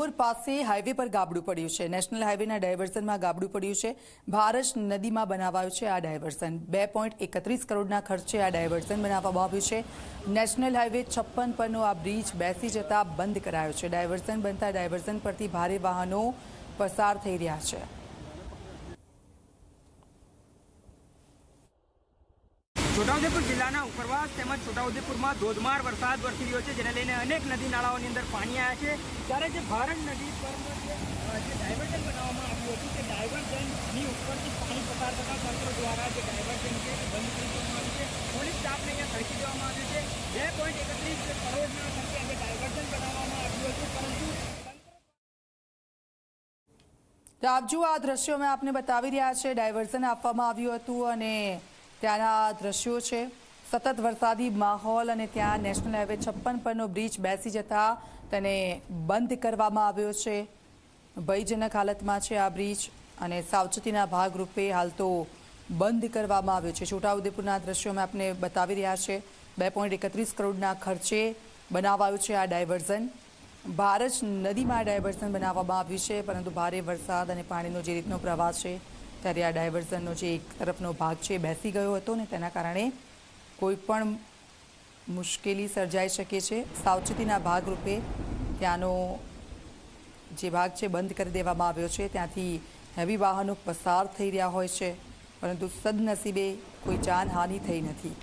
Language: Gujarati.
સિહોર પાસે હાઈવે પર ગાબડું પડ્યું છે. નેશનલ હાઈવેના ડાયવર્ઝનમાં ગાબડું પડ્યું છે. ભારત નદીમાં બનાવાયું છે આ ડાયવર્ઝન બે પોઈન્ટ એકત્રીસ કરોડના ખર્ચે આ ડાયવર્ઝન બનાવવામાં આવ્યું છે. નેશનલ હાઈવે છપ્પન પરનો આ બ્રિજ બેસી જતા બંધ કરાયો છે. ડાયવર્ઝન બનતા ડાયવર્ઝન પરથી ભારે વાહનો પસાર થઈ રહ્યા છે. છોટાઉદેપુર જિલ્લાના ઉપરવાસ તેમજ છોટાઉદેપુરમાં ધોધમાર વરસાદ વરસી રહ્યો છે, જેને લઈને અનેક નદી નાળાઓની અંદર પાણી આવ્યા છે. ત્યારે જે ભારત નદી પર જે ડાયવર્ઝન બનાવવામાં આવ્યું હતું, તે ડાયવર્ઝનની ઉપરથી પાણી પસાર થતા તંત્ર દ્વારા જે ડાયવર્ઝન છે, તે બંધ કરી દેવામાં આવ્યું છે. પોલીસ સ્ટાફને અહીંયા ખડકી દેવામાં આવ્યું છે. બે પોઈન્ટ એકત્રીસ કરોડના ખર્ચે આજે ડાયવર્ઝન બનાવવામાં આવ્યું હતું, પરંતુ તો આપ આ દ્રશ્યો મેં આપને બતાવી રહ્યા છે. ડાયવર્ઝન આપવામાં આવ્યું હતું અને ત્યાંના દ્રશ્યો છે. સતત વરસાદી માહોલ અને ત્યાં નેશનલ હાઈવે છપ્પન પરનો બ્રિજ બેસી જતા તેને બંધ કરવામાં આવ્યો છે. ભયજનક હાલતમાં છે આ બ્રિજ અને સાવચેતીના ભાગરૂપે હાલ તો બંધ કરવામાં આવ્યો છે. છોટાઉદેપુરના દ્રશ્યો મેં આપને બતાવી રહ્યા છે. બે પોઈન્ટ એકત્રીસ કરોડના ખર્ચે બનાવાયું છે આ ડાયવર્ઝન. ભારત નદીમાં ડાયવર્ઝન બનાવવામાં આવ્યું છે, પરંતુ ભારે વરસાદ અને પાણીનો જે રીતનો પ્રવાહ છે ત્યારે આ ડાયવર્ઝનનો જે એક તરફનો ભાગ છે બેસી ગયો હતો ને તેના કારણે કોઈપણ મુશ્કેલી સર્જાઈ શકે છે. સાવચેતીના ભાગરૂપે ત્યાંનો જે ભાગ છે બંધ કરી દેવામાં આવ્યો છે. ત્યાંથી હેવી વાહનો પસાર થઈ રહ્યા હોય છે, પરંતુ સદનસીબે કોઈ જાનહાનિ થઈ નથી.